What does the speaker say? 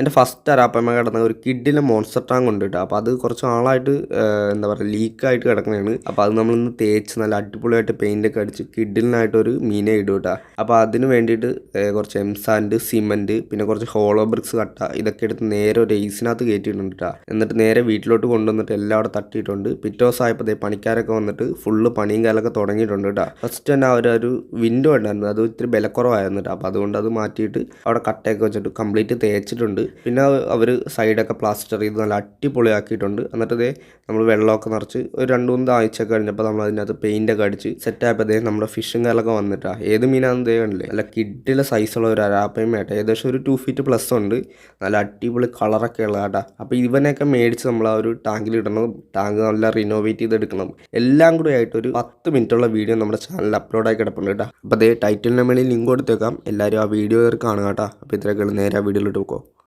എന്റെ ഫസ്റ്റ് അരാപ്പമ്മ കിടന്ന ഒരു കിഡിലെ മോൺസ്റ്റർ ടാങ്ക് ഉണ്ട് അപ്പോൾ അത് കുറച്ച് ആളായിട്ട് എന്താ പറയുക ലീക്കായിട്ട് കിടക്കുന്നതാണ്. അപ്പോൾ അത് നമ്മളിന്ന് തേച്ച് നല്ല അടിപൊളിയായിട്ട് പെയിന്റ് ഒക്കെ അടിച്ച് കിഡിലിനായിട്ടൊരു മീനെ ഇടും കേട്ടോ. അപ്പോൾ അതിന് വേണ്ടിയിട്ട് കുറച്ച് എംസാൻഡ് സിമന്റ് പിന്നെ കുറച്ച് ഹോളോ ബ്രിക്സ് കട്ട ഇതൊക്കെ എടുത്ത് നേരെ ഒരു ഏസിനകത്ത് കയറ്റിയിട്ടുണ്ട് എന്നിട്ട് നേരെ വീട്ടിലോട്ട് കൊണ്ടുവന്നിട്ട് എല്ലാം അവിടെ തട്ടിയിട്ടുണ്ട്. പിറ്റേ ദിവസം ആയപ്പോൾ ദേ പണിക്കാരൊക്കെ വന്നിട്ട് ഫുള്ള് പണിയും കാലൊക്കെ തുടങ്ങിയിട്ടുണ്ട് കേട്ടോ. ഫസ്റ്റ് തന്നെ ഒരു വിൻഡോ ഉണ്ടായിരുന്നു. അത് ഇത്തിരി വിലക്കുറവായിരുന്നു കേട്ടോ. അപ്പോൾ അതുകൊണ്ട് അത് മാറ്റിയിട്ട് അവിടെ കട്ടയൊക്കെ വെച്ചിട്ട് കംപ്ലീറ്റ് തേച്ചിട്ടുണ്ട്. പിന്നെ അവർ സൈഡൊക്കെ പ്ലാസ്റ്റർ ചെയ്ത് നല്ല അടിപൊളിയാക്കിയിട്ടുണ്ട്. എന്നിട്ട് ദേ നമ്മൾ വെള്ളമൊക്കെ നിറച്ച് ഒരു രണ്ട് മൂന്ന് ആഴ്ച കഴിഞ്ഞപ്പോൾ നമ്മൾ അതിനകത്ത് പെയിന്റൊക്കെ അടിച്ച് സെറ്റായപ്പോൾ ദേ നമ്മുടെ ഫിഷും കാലൊക്കെ വന്നിട്ടാണ് ഏത് മീനാണെന്ന് ദേ കണ്ടില്ലേ? നല്ല കിഡിലെ സൈസുള്ള ഒരു അരാപ്പയും വേട്ട ഏകദേശം ഒരു ടു ഫീറ്റ് പ്ലസ് ഉണ്ട്. നല്ല അടിപൊളി കളറൊക്കെ ഉള്ള കേട്ടാ അപ്പോൾ ഇവനെയൊക്കെ മേടിച്ച് നമ്മൾ ആ ഒരു ടാങ്കിൽ ഇടണം. ടാങ്ക് നല്ല റിനോവേറ്റ് ചെയ്ത് എടുക്കണം. എല്ലാം കൂടി ആയിട്ട് ഒരു പത്ത് മിനിറ്റുള്ള വീഡിയോ നമ്മുടെ ചാനലിൽ അപ്ലോഡായി കിടപ്പുണ്ട് കേട്ടോ. അപ്പോൾ അതേ ടൈറ്റിലിന് മേളിൽ ലിങ്ക് കൊടുത്തേക്കാം. എല്ലാവരും ആ വീഡിയോ കാണുക കേട്ടോ. അപ്പോൾ ഇത്രയൊക്കെ നേരെ ആ വീഡിയോയിലോട്ട് പോക്കോ.